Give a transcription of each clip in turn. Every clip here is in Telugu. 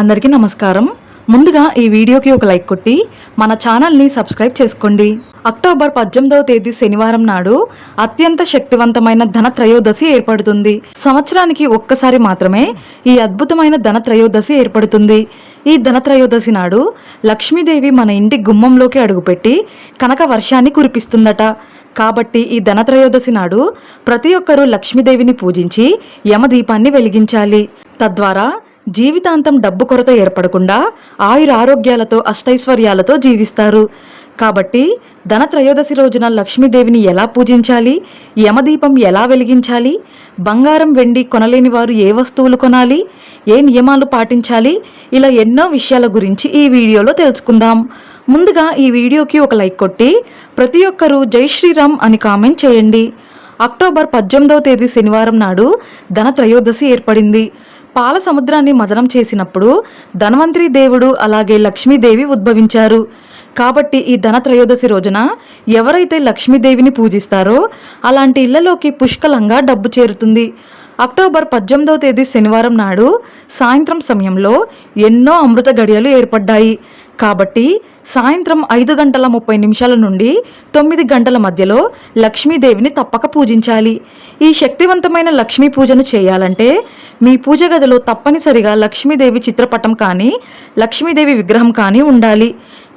అందరికీ నమస్కారం. ముందుగా ఈ వీడియోకి ఒక లైక్ కొట్టి మన ఛానల్ని సబ్స్క్రైబ్ చేసుకోండి. అక్టోబర్ పద్దెనిమిదవ తేదీ శనివారం నాడు అత్యంత శక్తివంతమైన ధన త్రయోదశి ఏర్పడుతుంది. సంవత్సరానికి ఒక్కసారి మాత్రమే ఈ అద్భుతమైన ధన త్రయోదశి ఏర్పడుతుంది. ఈ ధన త్రయోదశి నాడు లక్ష్మీదేవి మన ఇంటి గుమ్మంలోకి అడుగుపెట్టి కనక వర్షాన్ని కురిపిస్తుందట. కాబట్టి ఈ ధనత్రయోదశి నాడు ప్రతి ఒక్కరూ లక్ష్మీదేవిని పూజించి యమదీపాన్ని వెలిగించాలి. తద్వారా జీవితాంతం డబ్బు కొరత ఏర్పడకుండా ఆయుర ఆరోగ్యాలతో అష్టైశ్వర్యాలతో జీవిస్తారు. కాబట్టి ధనత్రయోదశి రోజున లక్ష్మీదేవిని ఎలా పూజించాలి? యమదీపం ఎలా వెలిగించాలి? బంగారం వెండి కొనలేని వారు ఏ వస్తువులు కొనాలి? ఏ నియమాలు పాటించాలి? ఇలా ఎన్నో విషయాల గురించి ఈ వీడియోలో తెలుసుకుందాం. ముందుగా ఈ వీడియోకి ఒక లైక్ కొట్టి ప్రతి ఒక్కరూ జై శ్రీరామ్ అని కామెంట్ చేయండి. అక్టోబర్ పద్దెనిమిదవ తేదీ శనివారం నాడు ధన త్రయోదశి ఏర్పడింది. పాల సముద్రాన్ని మదనం చేసినప్పుడు ధన్వంతరి దేవుడు అలాగే లక్ష్మీదేవి ఉద్భవించారు. కాబట్టి ఈ ధన త్రయోదశి రోజున ఎవరైతే లక్ష్మీదేవిని పూజిస్తారో అలాంటి ఇళ్ళలోకి పుష్కలంగా డబ్బు చేరుతుంది. అక్టోబర్ పద్దెనిమిదవ తేదీ శనివారం నాడు సాయంత్రం సమయంలో ఎన్నో అమృత గడియలు ఏర్పడ్డాయి. కాబట్టి సాయంత్రం ఐదు గంటల ముప్పై నిమిషాల నుండి తొమ్మిది గంటల మధ్యలో లక్ష్మీదేవిని తప్పక పూజించాలి. ఈ శక్తివంతమైన లక్ష్మీ పూజను చేయాలంటే మీ పూజ గదిలో తప్పనిసరిగా లక్ష్మీదేవి చిత్రపటం కానీ లక్ష్మీదేవి విగ్రహం కానీ ఉండాలి.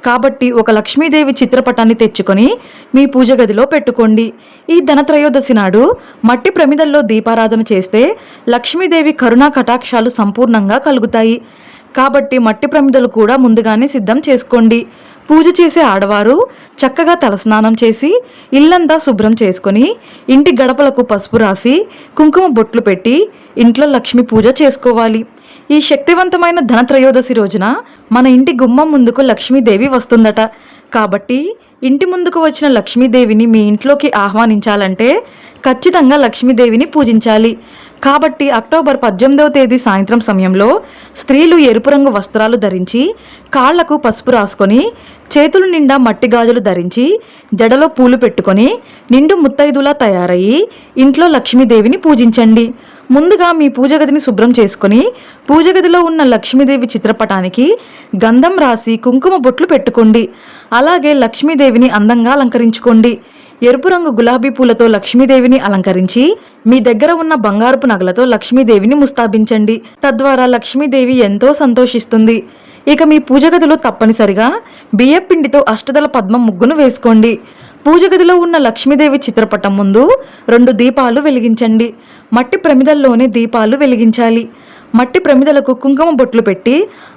కాబట్టి ఒక లక్ష్మీదేవి చిత్రపటాన్ని తెచ్చుకొని మీ పూజ గదిలో పెట్టుకోండి. ఈ ధనత్రయోదశి నాడు మట్టి ప్రమిదల్లో దీపారాధన చేస్తే లక్ష్మీదేవి కరుణా కటాక్షాలు సంపూర్ణంగా కలుగుతాయి. కాబట్టి మట్టి ప్రమిదలు కూడా ముందుగానే సిద్ధం చేసుకోండి. పూజ చేసే ఆడవారు చక్కగా తలస్నానం చేసి ఇల్లంతా శుభ్రం చేసుకొని ఇంటి గడపలకు పసుపు రాసి కుంకుమ బొట్లు పెట్టి ఇంట్లో లక్ష్మీ పూజ చేసుకోవాలి. ఈ శక్తివంతమైన ధనత్రయోదశి రోజున మన ఇంటి గుమ్మం ముందుకు లక్ష్మీదేవి వస్తుందట. కాబట్టి ఇంటి ముందుకు వచ్చిన లక్ష్మీదేవిని మీ ఇంట్లోకి ఆహ్వానించాలంటే ఖచ్చితంగా లక్ష్మీదేవిని పూజించాలి. కాబట్టి అక్టోబర్ పద్దెనిమిదవ తేదీ సాయంత్రం సమయంలో స్త్రీలు ఎరుపు రంగు వస్త్రాలు ధరించి కాళ్ళకు పసుపు రాసుకొని చేతుల నిండా మట్టి గాజులు ధరించి జడలో పూలు పెట్టుకొని నిండు ముత్తైదులా తయారయ్యి ఇంట్లో లక్ష్మీదేవిని పూజించండి. ముందుగా మీ పూజ గదిని శుభ్రం చేసుకుని పూజ గదిలో ఉన్న లక్ష్మీదేవి చిత్రపటానికి గంధం రాసి కుంకుమ బొట్లు పెట్టుకోండి. అలాగే లక్ష్మీదేవిని అందంగా అలంకరించుకోండి. ఎరుపు రంగు గులాబీ పూలతో లక్ష్మీదేవిని అలంకరించి మీ దగ్గర ఉన్న బంగారపు నగలతో లక్ష్మీదేవిని ముస్తాబించండి. తద్వారా లక్ష్మీదేవి ఎంతో సంతోషిస్తుంది. ఇక మీ పూజ గదిలో తప్పనిసరిగా బియ్యం పిండితో అష్టదల పద్మం ముగ్గును వేసుకోండి. పూజ గదిలో ఉన్న లక్ష్మీదేవి చిత్రపటం ముందు రెండు దీపాలు వెలిగించండి. మట్టి ప్రమిదల్లోనే దీపాలు వెలిగించాలి. మట్టి ప్రమిదలకు కుంకుమ బొట్లు పెట్టి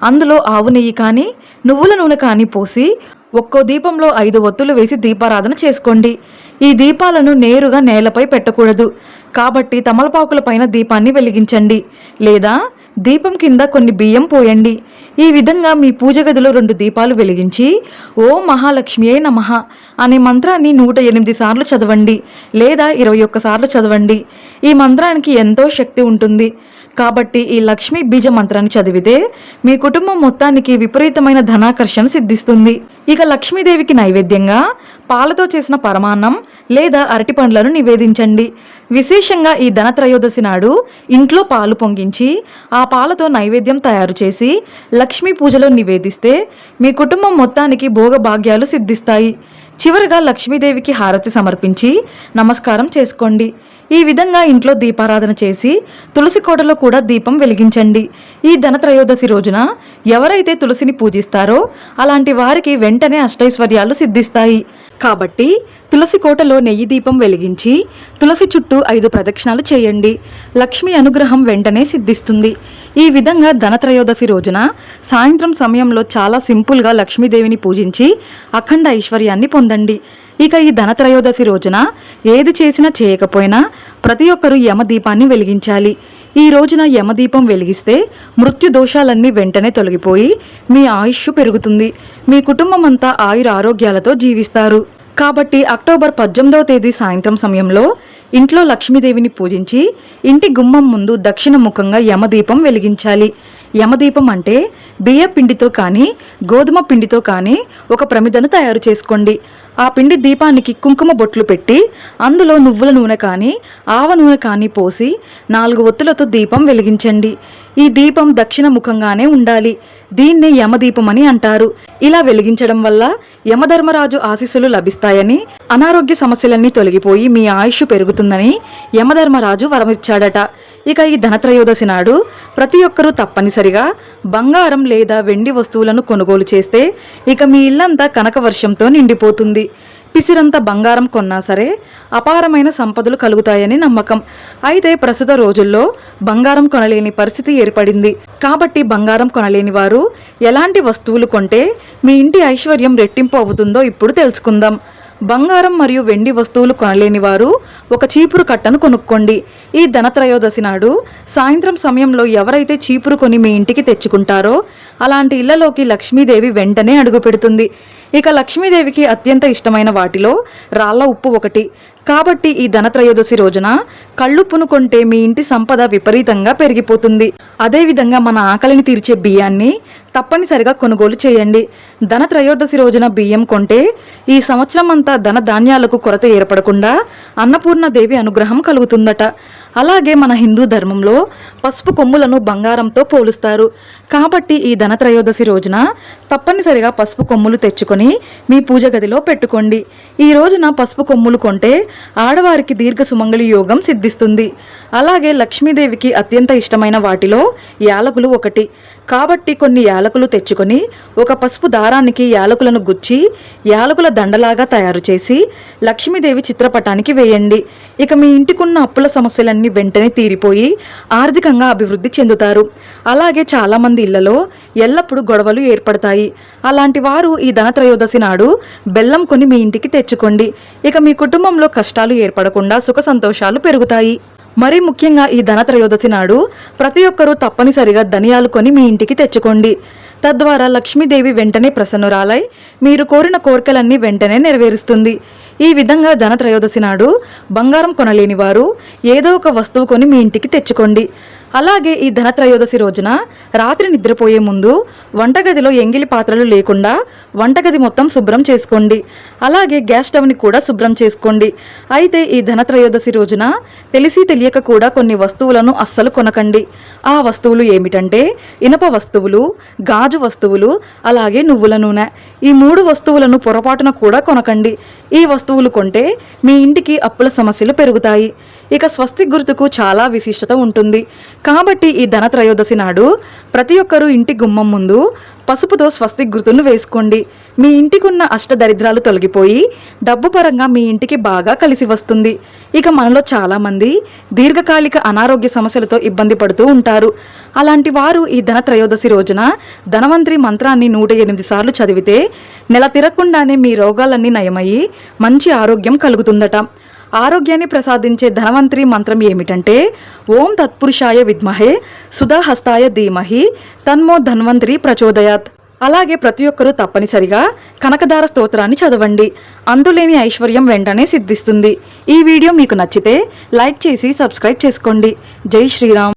అందులో ఆవు నెయ్యి కానీ నువ్వుల నూనె కానీ పోసి ఒక్కో దీపంలో ఐదు ఒత్తులు వేసి దీపారాధన చేసుకోండి. ఈ దీపాలను నేరుగా నేలపై పెట్టకూడదు. కాబట్టి తమలపాకుల పైన దీపాన్ని వెలిగించండి. లేదా దీపం కింద కొన్ని బియ్యం పోయండి. ఈ విధంగా మీ పూజ గదిలో రెండు దీపాలు వెలిగించి ఓ మహాలక్ష్మియే నమః అనే మంత్రాన్ని నూట ఎనిమిది సార్లు చదవండి. లేదా ఇరవై ఒక్క సార్లు చదవండి. ఈ మంత్రానికి ఎంతో శక్తి ఉంటుంది. కాబట్టి ఈ లక్ష్మీ బీజ మంత్రాన్ని చదివితే మీ కుటుంబం మొత్తానికి విపరీతమైన ధనాకర్షణ సిద్ధిస్తుంది. ఇక లక్ష్మీదేవికి నైవేద్యంగా పాలతో చేసిన పరమాన్నం లేదా అరటి పండ్లను నివేదించండి. విశేషంగా ఈ ధనత్రయోదశి నాడు ఇంట్లో పాలు పొంగించి ఆ పాలతో నైవేద్యం తయారు చేసి లక్ష్మీ పూజలో నివేదిస్తే మీ కుటుంబం మొత్తానికి భోగభాగ్యాలు సిద్ధిస్తాయి. చివరగా లక్ష్మీదేవికి హారతి సమర్పించి నమస్కారం చేసుకోండి. ఈ విధంగా ఇంట్లో దీపారాధన చేసి తులసి కోటలో కూడా దీపం వెలిగించండి. ఈ ధనత్రయోదశి రోజున ఎవరైతే తులసిని పూజిస్తారో అలాంటి వారికి వెంటనే అష్టైశ్వర్యాలు సిద్ధిస్తాయి. కాబట్టి తులసి కోటలో నెయ్యి దీపం వెలిగించి తులసి చుట్టూ ఐదు ప్రదక్షిణాలు చేయండి. లక్ష్మి అనుగ్రహం వెంటనే సిద్ధిస్తుంది. ఈ విధంగా ధనత్రయోదశి రోజున సాయంత్రం సమయంలో చాలా సింపుల్గా లక్ష్మీదేవిని పూజించి అఖండ ఐశ్వర్యాన్ని పొందండి. ఇక ఈ ధనత్రయోదశి రోజున ఏది చేసినా చేయకపోయినా ప్రతి ఒక్కరూ యమదీపాన్ని వెలిగించాలి. ఈ రోజున యమదీపం వెలిగిస్తే మృత్యు దోషాలన్నీ వెంటనే తొలగిపోయి మీ ఆయుష్ పెరుగుతుంది. మీ కుటుంబం అంతా ఆయుర ఆరోగ్యాలతో జీవిస్తారు. కాబట్టి అక్టోబర్ పద్దెనిమిదవ తేదీ సాయంత్రం సమయంలో ఇంట్లో లక్ష్మీదేవిని పూజించి ఇంటి గుమ్మం ముందు దక్షిణ ముఖంగా యమదీపం వెలిగించాలి. యమదీపం అంటే బియ్య పిండితో కానీ గోధుమ పిండితో కానీ ఒక ప్రమిదను తయారు చేసుకోండి. ఆ పిండి దీపానికి కుంకుమ బొట్లు పెట్టి అందులో నువ్వుల నూనె కానీ ఆవ నూనె కానీ పోసి నాలుగు ఒత్తులతో దీపం వెలిగించండి. ఈ దీపం దక్షిణ ముఖంగానే ఉండాలి. దీన్నే యమదీపం అని అంటారు. ఇలా వెలిగించడం వల్ల యమధర్మరాజు ఆశీస్సులు లభిస్తాయని అనారోగ్య సమస్యలన్నీ తొలగిపోయి మీ ఆయుష్ పెరుగుతుందని యమధర్మరాజు వరమిచ్చాడట. ఇక ఈ ధనత్రయోదశి నాడు ప్రతి ఒక్కరూ తప్పనిసరిగా బంగారం లేదా వెండి వస్తువులను కొనుగోలు చేస్తే ఇక మీ ఇల్లంతా కనక వర్షంతో నిండిపోతుంది. పిసిరంత బంగారం కొన్నా సరే అపారమైన సంపదలు కలుగుతాయని నమ్మకం. అయితే ప్రస్తుత రోజుల్లో బంగారం కొనలేని పరిస్థితి ఏర్పడింది. కాబట్టి బంగారం కొనలేని వారు ఎలాంటి వస్తువులు కొంటే మీ ఇంటి ఐశ్వర్యం రెట్టింపు అవుతుందో ఇప్పుడు తెలుసుకుందాం. బంగారం మరియు వెండి వస్తువులు కొనలేని వారు ఒక చీపురు కట్టను కొనుక్కోండి. ఈ ధనత్రయోదశి నాడు సాయంత్రం సమయంలో ఎవరైతే చీపురు కొని మీ ఇంటికి తెచ్చుకుంటారో అలాంటి ఇళ్ళలోకి లక్ష్మీదేవి వెంటనే అడుగు పెడుతుంది. ఇక లక్ష్మీదేవికి అత్యంత ఇష్టమైన వాటిలో రాళ్ళ ఉప్పు ఒకటి కాబట్టి ఈ ధనత్రయోదశి రోజున కళ్ళుప్పును కొంటే మీ ఇంటి సంపద విపరీతంగా పెరిగిపోతుంది. అదేవిధంగా మన ఆకలిని తీర్చే బియ్యాన్ని తప్పనిసరిగా కొనుగోలు చేయండి. ధనత్రయోదశి రోజున బియ్యం కొంటే ఈ సంవత్సరం అంతా ధన ధాన్యాలకు కొరత ఏర్పడకుండా అన్నపూర్ణ దేవి అనుగ్రహం కలుగుతుందట. అలాగే మన హిందూ ధర్మంలో పసుపు కొమ్ములను బంగారంతో పోలుస్తారు. కాబట్టి ఈ ధనత్రయోదశి రోజున తప్పనిసరిగా పసుపు కొమ్ములు తెచ్చుకొని మీ పూజ గదిలో పెట్టుకోండి. ఈ రోజున పసుపు కొమ్ములు కొంటే ఆడవారికి దీర్ఘ సుమంగళి యోగం సిద్ధిస్తుంది. అలాగే లక్ష్మీదేవికి అత్యంత ఇష్టమైన వాటిలో యాలకులు ఒకటి. కాబట్టి కొన్ని యాలకులు తెచ్చుకొని ఒక పసుపు దారానికి యాలకులను గుచ్చి యాలకుల దండలాగా తయారు చేసి లక్ష్మీదేవి చిత్రపటానికి వేయండి. ఇక మీ ఇంటికున్న అప్పుల సమస్యలన్నీ వెంటనే తీరిపోయి ఆర్థికంగా అభివృద్ధి చెందుతారు. అలాగే చాలామంది ఇళ్ళలో ఎల్లప్పుడూ గొడవలు ఏర్పడతాయి. అలాంటి వారు ఈ ధనత్రయోదశి నాడు బెల్లం కొని మీ ఇంటికి తెచ్చుకోండి. ఇక మీ కుటుంబంలో కష్టాలు ఏర్పడకుండా సుఖ సంతోషాలు పెరుగుతాయి. మరీ ముఖ్యంగా ఈ ధనత్రయోదశి నాడు ప్రతి ఒక్కరూ తప్పనిసరిగా ధనియాలు కొని మీ ఇంటికి తెచ్చుకోండి. తద్వారా లక్ష్మీదేవి వెంటనే ప్రసన్నురాలై మీరు కోరిన కోరికలన్నీ వెంటనే నెరవేరుస్తుంది. ఈ విధంగా ధనత్రయోదశి నాడు బంగారం కొనలేని వారు ఏదో ఒక వస్తువు కొని మీ ఇంటికి తెచ్చుకోండి. అలాగే ఈ ధనత్రయోదశి రోజున రాత్రి నిద్రపోయే ముందు వంటగదిలో ఎంగిలి పాత్రలు లేకుండా వంటగది మొత్తం శుభ్రం చేసుకోండి. అలాగే గ్యాస్ స్టవ్ని కూడా శుభ్రం చేసుకోండి. అయితే ఈ ధనత్రయోదశి రోజున తెలిసి తెలియక కూడా కొన్ని వస్తువులను అస్సలు కొనకండి. ఆ వస్తువులు ఏమిటంటే ఇనప వస్తువులు గాజు వస్తువులు అలాగే నువ్వుల నూనె. ఈ మూడు వస్తువులను పొరపాటున కూడా కొనకండి. ఈ వస్తువులు కొంటే మీ ఇంటికి అప్పుల సమస్యలు పెరుగుతాయి. ఇక స్వస్తి గుర్తుకు చాలా విశిష్టత ఉంటుంది. కాబట్టి ఈ ధనత్రయోదశి నాడు ప్రతి ఒక్కరూ ఇంటి గుమ్మం ముందు పసుపుతో స్వస్తి గుర్తును వేసుకోండి. మీ ఇంటికున్న అష్టదరిద్రాలు తొలగిపోయి డబ్బు పరంగా మీ ఇంటికి బాగా కలిసి వస్తుంది. ఇక మనలో చాలామంది దీర్ఘకాలిక అనారోగ్య సమస్యలతో ఇబ్బంది పడుతూ ఉంటారు. అలాంటి వారు ఈ ధనత్రయోదశి రోజున ధనవంత్రి మంత్రాన్ని నూట ఎనిమిది సార్లు చదివితే నెల తిరగకుండానే మీ రోగాలన్నీ నయమయ్యి మంచి ఆరోగ్యం కలుగుతుందట. ఆరోగ్యాన్ని ప్రసాదించే ధనవంతరి మంత్రం ఏమిటంటే ఓం తత్పురుషాయ విద్మహే సుధాహస్తాయ ధీమహి తన్మో ధన్వంతరి ప్రచోదయాత్. అలాగే ప్రతి ఒక్కరూ తప్పనిసరిగా కనకదార స్తోత్రాన్ని చదవండి. అందులేని ఐశ్వర్యం వెంటనే సిద్ధిస్తుంది. ఈ వీడియో మీకు నచ్చితే లైక్ చేసి సబ్స్క్రైబ్ చేసుకోండి. జై శ్రీరామ్.